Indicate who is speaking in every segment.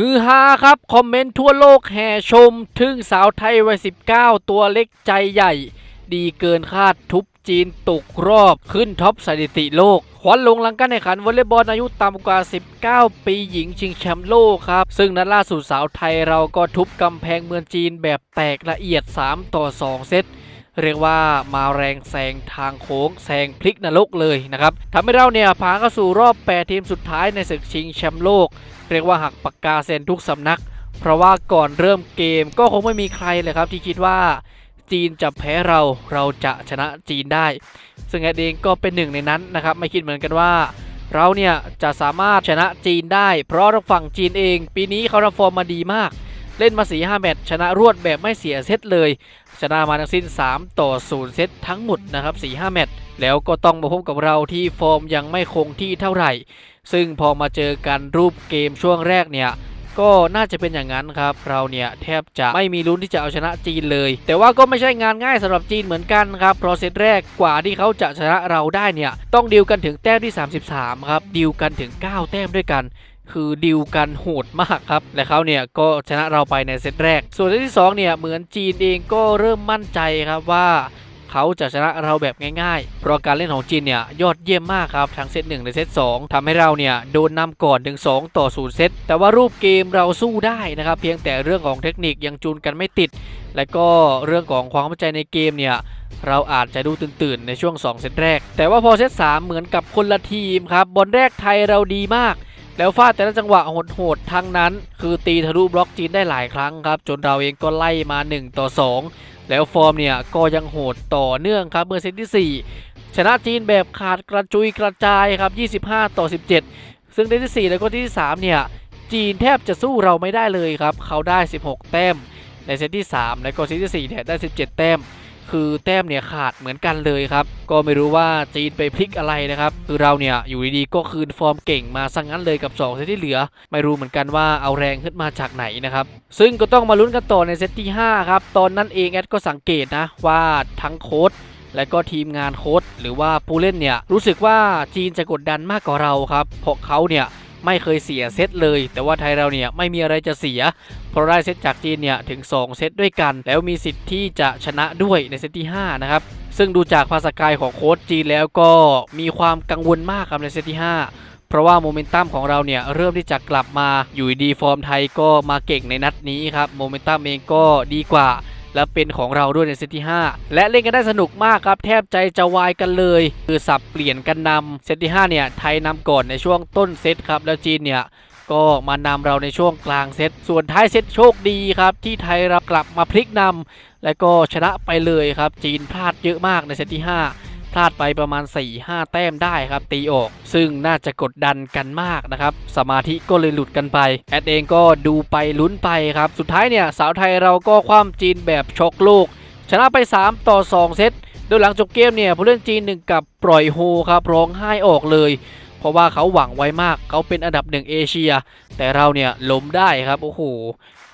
Speaker 1: ฮือฮาครับ คอมเมนต์ทั่วโลกแห่ชม ถึงสาวไทยวัย 19 ตัวเล็กใจใหญ่ ดีเกินคาดทุบจีนตกรอบขึ้นท็อปสถิติโลกขวัญลงหลังการแข่งขันวอลเลย์บอลอายุต่ำกว่า 19 ปีหญิงชิงแชมป์โลกครับ ซึ่งนัดล่าสุดสาวไทยเราก็ทุบกำแพงเมืองจีนแบบแตกละเอียด 3 ต่อ 2 เซต เรียกว่ามาแรงแซงทางโค้งแซงพลิกนรกเลยนะครับทำให้เราเนี่ยผ่านเข้าสู่รอบ 8 ทีมสุดท้ายในศึกชิงแชมป์โลก เรียกว่าหักปากกาเซ็นทุกสำนัก เพราะว่าก่อนเริ่มเกมก็คงไม่มีใครเลยครับที่คิดว่าจีนจะแพ้เราเราจะชนะจีนได้ ซึ่งแอดเองก็เป็นหนึ่งในนั้นนะครับ ไม่คิดเหมือนกันว่า เราเนี่ยจะสามารถชนะจีนได้ เพราะฝั่งจีนเอง ปีนี้เขาทำฟอร์มมาดีมาก เล่นมา4 5แมตช์ชนะรวดแบบไม่เสียเซตเลย ชนะมาทั้งสิ้น 3 ต่อ 0 เซตทั้งหมดนะครับ4-5แมตช์แล้วก็ต้องมาพบกับเราที่ฟอร์มยังไม่คงที่เท่าไหร่ ซึ่งพอมาเจอกันรูปเกมช่วงแรกเนี่ยก็น่าจะเป็นอย่างนั้นครับ เราเนี่ยแทบจะไม่มีลุ้นที่จะเอาชนะจีนเลย แต่ว่าก็ไม่ใช่งานง่ายสำหรับจีนเหมือนกันครับ เพราะเซตแรกกว่าที่เขาจะชนะเราได้เนี่ย ต้องดิวกันถึงแต้มที่ 33 ครับ ดิวกันถึง 9 แต้มด้วยกัน คือดิวกันโหดมากครับ และเขาเนี่ยก็ชนะเราไปในเซตแรก ส่วนเซตที่2เนี่ยเหมือนจีนเองก็เริ่มมั่นใจครับว่าเขาจะชนะเราแบบง่ายๆ เพราะการเล่นของจีนเนี่ยยอดเยี่ยมมากครับทั้งเซต1และเซต2ทำให้เราเนี่ยโดนนำก่อนถึง 2 ต่อ0เซต แต่ว่ารูปเกมเราสู้ได้นะครับ เพียงแต่เรื่องของเทคนิคยังจูนกันไม่ติด และก็เรื่องของความเข้าใจในเกมเนี่ยเราอาจจะดูตื่นๆ ในช่วง 2 เซตแรก แต่ว่าพอเซต3เหมือนกับคนละทีมครับบอลแรกไทยเราดีมาก แล้วฟาดแต่ละจังหวะโหดๆทั้งนั้น คือตีทะลุบล็อกจีนได้หลายครั้งครับ จนเราเองก็ไล่มา 1 ต่อ 2 แล้วฟอร์มเนี่ยก็ยังโหดต่อเนื่องครับเมื่อเซตที่ 4 ชนะจีนแบบขาดกระจุยกระจายครับ 25 ต่อ 17 ซึ่งในที่ 4 แล้วก็ที่ 3 เนี่ยจีนแทบจะสู้เราไม่ได้เลยครับ เขาได้ 16 แต้ม ในเซตที่ 3 แล้วก็เซตที่4เนี่ยได้ 17 แต้ม คือแต้มเนี่ยขาดเหมือนกันเลยครับ ก็ไม่รู้ว่าจีนไปพลิกอะไรนะครับ คือเราเนี่ยอยู่ดีๆก็คืนฟอร์มเก่งมาสังงั้นเลยกับ2เซตที่เหลือ ไม่รู้เหมือนกันว่าเอาแรงขึ้นมาจากไหนนะครับ ซึ่งก็ต้องมาลุ้นกันต่อในเซตที่ 5 ครับ ตอนนั้นเองแอดก็สังเกตนะว่าทั้งโค้ชและก็ทีมงานโค้ชหรือว่าผู้เล่นเนี่ยรู้สึกว่าจีนจะกดดันมากกว่าเราครับเพราะเขาเนี่ย ไม่เคยเสียเซตเลย แต่ว่าไทยเราเนี่ยไม่มีอะไรจะเสีย เพราะได้เซตจากจีนเนี่ยถึง 2 เซตด้วยกัน แล้วมีสิทธิ์ที่จะชนะด้วยในเซตที่ 5 นะครับ ซึ่งดูจากภาษากายของโค้ชจีนแล้วก็มีความกังวลมากครับในเซตที่5เพราะว่าโมเมนตัมของเราเนี่ยเริ่มที่จะกลับมาอยู่ดีฟอร์มไทยก็มาเก่งในนัดนี้ครับโมเมนตัมเองก็ดีกว่า และเป็นของเราด้วยในเซตที่ 5 และเล่นกันได้สนุกมากครับแทบใจจะวายกันเลย คือสับเปลี่ยนกันนำเซตที่ 5 เนี่ย ไทยนำก่อนในช่วงต้นเซตครับแล้วจีนเนี่ยก็มานำเราในช่วงกลางเซต ส่วนท้ายเซตโชคดีครับ ที่ไทยเรากลับมาพลิกนำและก็ชนะไปเลยครับ จีนพลาดเยอะมากในเซตที่ 5 พลาดไปประมาณ 4-5 แต้มได้ครับ ตีออก ซึ่งน่าจะกดดันกันมากนะครับ สมาธิก็เลยหลุดกันไป แอดเองก็ดูไปลุ้นไปครับ สุดท้ายเนี่ย สาวไทยเราก็คว้ำจีนแบบช็อกลูก ชนะไป 3 ต่อ 2 เซตโดยหลังจบเกมเนี่ยผู้เล่นจีนหนึ่งกับปล่อยโฮครับร้องไห้ออกเลย เพราะว่าเขาหวังไว้มากเขาเป็นอันดับหนึ่งเอเชีย แต่เราเนี่ยล้มได้ครับโอ้โห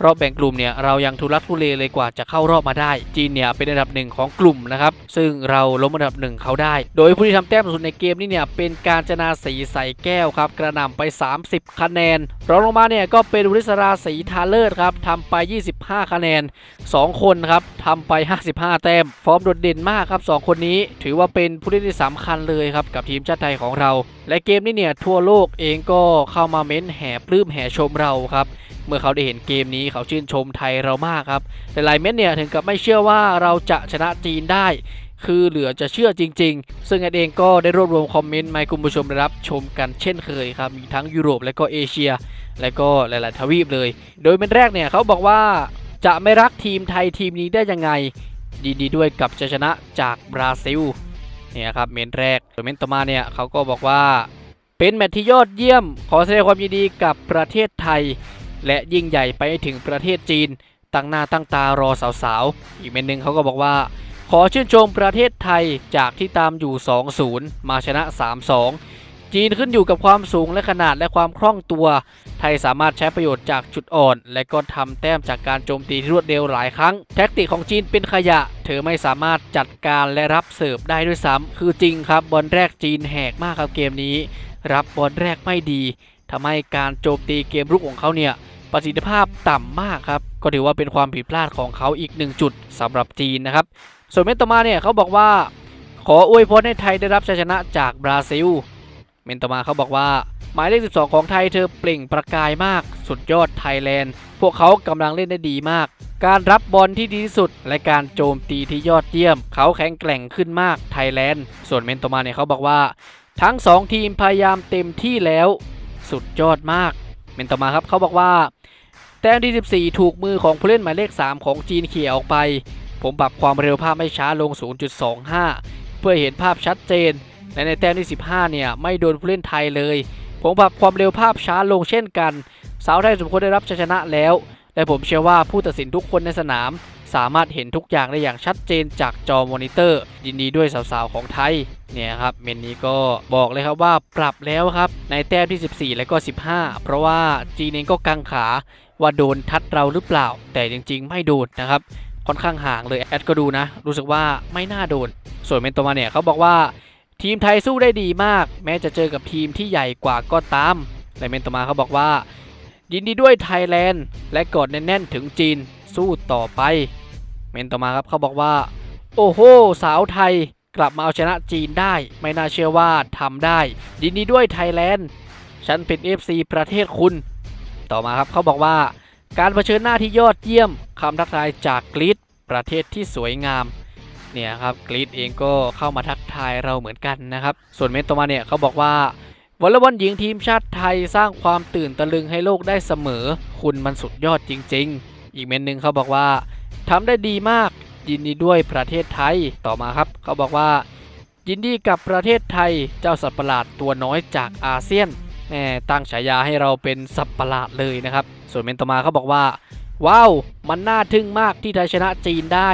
Speaker 1: รอบแบ่งกลุ่มเนี่ยเรายังทุลักทุเลเลยกว่าจะเข้ารอบมาได้ จีนเนี่ยเป็นอันดับหนึ่งของกลุ่มนะครับซึ่งเราล้มอันดับหนึ่งเขาได้ โดยผู้ที่ทำแต้มสุดในเกมนี้เนี่ยเป็นการจนาสีใสแก้วครับกระหน่ำไป 30 คะแนนรองลงมาเนี่ยก็เป็นวริศราศรีทาเลิศครับทำไป 25 คะแนน 2 คนครับทำไป 55 แต้มฟอร์มโดดเด่นมากครับ 2 คนนี้ถือว่าเป็นผู้เล่นที่สำคัญเลยครับกับทีมชาติไทยของเราและเกมนี้เนี่ยทั่วโลกเองก็เข้ามาเม้นแห่ปลื้มแห่ชมเราครับเมื่อเขาได้เห็นเกมนี้เขาชื่นชมไทยเรามากครับหลายๆเม้นเนี่ยถึงกับไม่เชื่อว่าเราจะชนะจีนได้ คือเหลือจะเชื่อจริง ๆ ซึ่งแอดเองก็ได้รวบรวมคอมเมนต์มาคุณผู้ชมได้รับชมกันเช่นเคยครับมีทั้งยุโรปและก็เอเชีย และก็หลาย ๆ ทวีปเลย โดยเป็นแรกเนี่ยเขาบอกว่าจะไม่รักทีมไทยทีมนี้ได้ยังไงดีดีด้วยกับชัยชนะจากบราซิล เนี่ยครับเมนแรกโดยเมนต่อมาเนี่ยเขาก็บอกว่าเป็นแมตช์ที่ยอดเยี่ยม ขอแสดงความยินดีกับประเทศไทย และยิ่งใหญ่ไปถึงประเทศจีน ตั้งหน้าตั้งตารอสาวๆ อีกเมนหนึ่งเขาก็บอกว่า ขอชื่นชมประเทศไทยจากที่ตามอยู่ 2-0 มาชนะ 3-2 จีนขึ้นอยู่กับความสูงและขนาดและความคล่องตัว ไทยสามารถใช้ประโยชน์จากจุดอ่อน และก็ทำแต้มจากการโจมตีที่รวดเร็วหลายครั้ง แท็กติกของจีนเป็นขยะ เธอไม่สามารถจัดการและรับเสิร์ฟได้ด้วยซ้ำคือจริงครับบอลแรกจีนแหกมากครับเกมนี้ รับบอลแรกไม่ดีทำให้การโจมตีเกมรุกของเขาเนี่ยประสิทธิภาพต่ำมากครับก็ถือว่าเป็นความผิดพลาดของเขาอีกหนึ่งจุดสำหรับจีนนะครับส่วนเมนต่อมาเนี่ยเขาบอกว่าขออวยพรให้ไทยได้รับชัยชนะจากบราซิล เมนต่อมาเขาบอกว่า หมายเลข 12 ของไทยเธอเปล่งประกายมาก สุดยอดไทยแลนด์ พวกเขากำลังเล่นได้ดีมาก การรับบอลที่ดีที่สุด และการโจมตีที่ยอดเยี่ยม เขาแข็งแกร่งขึ้นมากไทยแลนด์ ส่วนเมนต่อมาเนี่ยเขาบอกว่า ทั้ง 2 ทีมพยายามเต็มที่แล้ว สุดยอดมาก เมนต่อมาครับเขาบอกว่าแต้มที่ 14 ถูกมือของผู้เล่นหมายเลข 3 ของจีนเขี่ยออกไป ผมปรับความเร็วภาพให้ช้าลง 0.25 เพื่อเห็นภาพชัดเจน และในแต้มที่ 15 เนี่ย ไม่โดนผู้เล่นไทยเลยผมปรับความเร็วภาพช้าลงเช่นกัน สาวไทยสมควรได้รับชัยชนะแล้ว และผมเชื่อว่าผู้ตัดสินทุกคนในสนาม สามารถเห็นทุกอย่างได้อย่างชัดเจนจากจอมอนิเตอร์ ยินดีด้วยสาวๆของไทยเนี่ยครับเมนนี้ก็บอกเลยครับว่าปรับแล้วครับในแต้มที่ 14 และก็ 15 เพราะว่าจีนเองก็กังขาว่าโดนทัดเราหรือเปล่า แต่จริง ๆ ไม่โดนนะครับค่อนข้างห่างเลยแอดก็ดูนะ รู้สึกว่าไม่น่าโดน ส่วนเมนโตมาเนี่ยเขาบอกว่า ทีมไทยสู้ได้ดีมาก แม้จะเจอกับทีมที่ใหญ่กว่าก็ตามแลเมนโตมาเขาบอกว่า ยินดีด้วยไทยแลนด์และกอดแน่นๆถึงจีนสู้ต่อไป เมนต่อมาครับเขาบอกว่า โอ้โห สาวไทยกลับมาเอาชนะจีนได้ ไม่น่าเชื่อว่าทำได้ ยินดีด้วยไทยแลนด์ฉันเป็น FC ประเทศคุณ ต่อมาครับเขาบอกว่า การเผชิญหน้าที่ยอดเยี่ยมคำทักทายจากกรีซประเทศที่สวยงาม เนี่ยครับกรีซเองก็เข้ามาทักทายเราเหมือนกันนะครับ ส่วนเมนต่อมาเนี่ยเขาบอกว่าวอลเลย์บอลหญิงทีมชาติไทยสร้างความตื่นตะลึงให้โลกได้เสมอ คุณมันสุดยอดจริง ๆ อีกเมนหนึ่งเขาบอกว่าทำได้ดีมาก ยินดีด้วยประเทศไทยต่อมาครับ เขาบอกว่า ยินดีกับประเทศไทยเจ้าสัตว์ประหลาดตัวน้อยจากอาเซียนแหมตั้งฉายาให้เราเป็นสัตว์ประหลาดเลยนะครับ ส่วนเมนต่อมาเขาบอกว่า ว้าว มันน่าทึ่งมากที่ไทยชนะจีนได้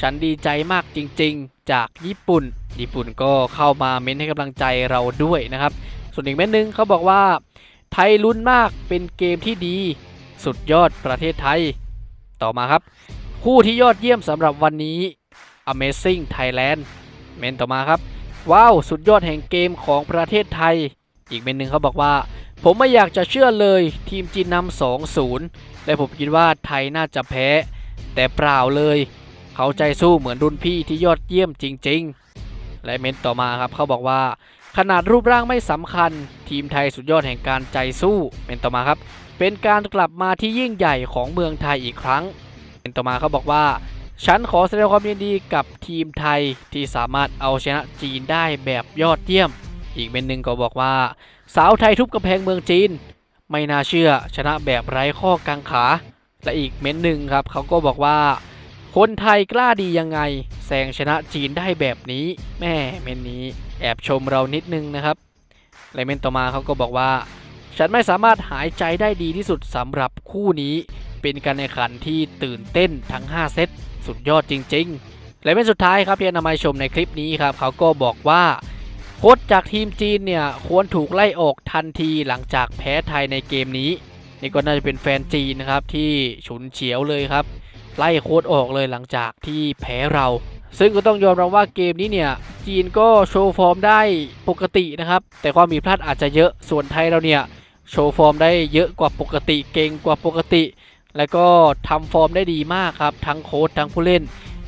Speaker 1: ฉันดีใจมากจริง ๆ จากญี่ปุ่น ญี่ปุ่นก็เข้ามาเม้นให้กำลังใจเราด้วยนะครับ ส่วนอีกเม้นหนึ่งเขาบอกว่า ไทยลุ้นมากเป็นเกมที่ดี สุดยอดประเทศไทย ต่อมาครับ คู่ที่ยอดเยี่ยมสำหรับวันนี้ Amazing Thailand เมนต่อมาครับ ว้าว สุดยอดแห่งเกมของประเทศไทย อีกเมนหนึ่งเขาบอกว่า ผมไม่อยากจะเชื่อเลยทีมจีนนำ2-0 และผมคิดว่าไทยน่าจะแพ้ แต่เปล่าเลย เขาใจสู้เหมือนรุ่นพี่ที่ยอดเยี่ยมจริง ๆ และเมนต่อมาครับเขาบอกว่า ขนาดรูปร่างไม่สำคัญ ทีมไทยสุดยอดแห่งการใจสู้เมนต่อมาครับ เป็นการกลับมาที่ยิ่งใหญ่ของเมืองไทยอีกครั้งเมนต่อมาเขาบอกว่าฉันขอแสดงความยินดีกับทีมไทยที่สามารถเอาชนะจีนได้แบบยอดเยี่ยม อีกเมนหนึ่งก็บอกว่า สาวไทยทุบกำแพงเมืองจีน ไม่น่าเชื่อชนะแบบไร้ข้อกังขา และอีกเมนหนึ่งครับเขาก็บอกว่า คนไทยกล้าดียังไงแซงชนะจีนได้แบบนี้ แม่เมนนี้แอบชมเรานิดนึงนะครับและเมนต่อมาเขาก็บอกว่า ฉันไม่สามารถหายใจได้ดีที่สุดสำหรับคู่นี้ เป็นการแข่งขันที่ตื่นเต้นทั้ง 5 เซตสุดยอดจริง ๆ และเป็นสุดท้ายครับที่นำมาชมในคลิปนี้ครับเขาก็บอกว่าโค้ชจากทีมจีนเนี่ยควรถูกไล่ออกทันทีหลังจากแพ้ไทยในเกมนี้นี่ก็น่าจะเป็นแฟนจีนนะครับที่ฉุนเฉียวเลยครับ ไล่โค้ดออกเลยหลังจากที่แพ้เรา ซึ่งก็ต้องยอมรับว่าเกมนี้เนี่ยจีนก็โชว์ฟอร์มได้ปกตินะครับ แต่ความผิดพลาดอาจจะเยอะส่วนไทยเราเนี่ยโชว์ฟอร์มได้เยอะกว่าปกติเก่งกว่าปกติ แล้วก็ทำฟอร์มได้ดีมากครับ ทั้งโค้ดทั้งผู้เล่น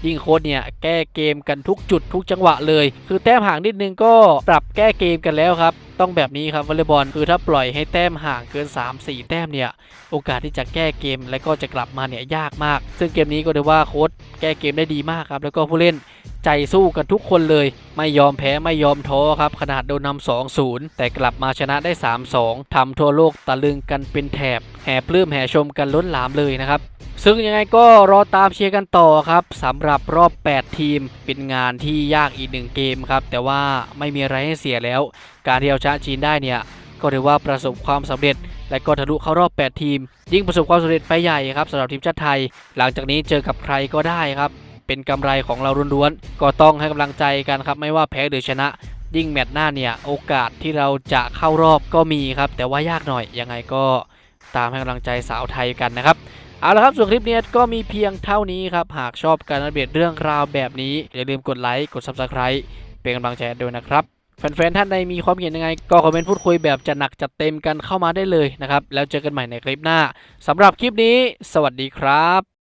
Speaker 1: ยิงโค้ดเนี่ยแก้เกมกันทุกจุดทุกจังหวะเลย คือแต้มห่างนิดนึงก็ปรับแก้เกมกันแล้วครับต้องแบบนี้ครับวอลเลย์บอลคือถ้าปล่อยให้แต้มห่างเกิน 3-4 แต้มเนี่ยโอกาสที่จะแก้เกมและก็จะกลับมาเนี่ยยากมาก ซึ่งเกมนี้ก็ถือว่าโค้ดแก้เกมได้ดีมากครับแล้วก็ผู้เล่นใจสู้กันทุกคนเลย ไม่ยอมแพ้ไม่ยอมท้อครับ ขนาดโดนนำ2-0 แต่กลับมาชนะได้ 3-2ทำทั่วโลกตะลึงกันเป็นแถบ แห่ปลื้มแห่ชมกันล้นหลามเลยนะครับ ซึ่งยังไงก็รอตามเชียร์กันต่อครับสำหรับรอบ 8 ทีมเป็นงานที่ยากอีกหนึ่งเกมครับ แต่ว่าไม่มีอะไรให้เสียแล้ว การที่เอาชนะจีนได้เนี่ยก็ถือว่าประสบความสำเร็จ และก็ทะลุเข้ารอบ 8 ทีม ยิ่งประสบความสำเร็จไปใหญ่ครับสำหรับทีมชาติไทย หลังจากนี้เจอกับใครก็ได้ครับ เป็นกำไรของเราล้วนๆก็ต้องให้กำลังใจกันครับไม่ว่าแพ้หรือชนะ ยิ่งแมตช์หน้าเนี่ยโอกาสที่เราจะเข้ารอบก็มีครับแต่ว่ายากหน่อยยังไงก็ ตามให้กำลังใจสาวไทยกันนะครับเอาละครับส่วนคลิปนี้ก็มีเพียงเท่านี้ครับ หากชอบการอัปเดตเรื่องราวแบบนี้ อย่าลืมกดไลค์กด Subscribe เป็นกำลังใจด้วยนะครับแฟนๆท่านใดมีความเห็นยังไง ก็คอมเมนต์พูดคุยแบบจะหนักจัดเต็มกันเข้ามาได้เลยนะครับ แล้วเจอกันใหม่ในคลิปหน้าสำหรับคลิปนี้ สวัสดีครับ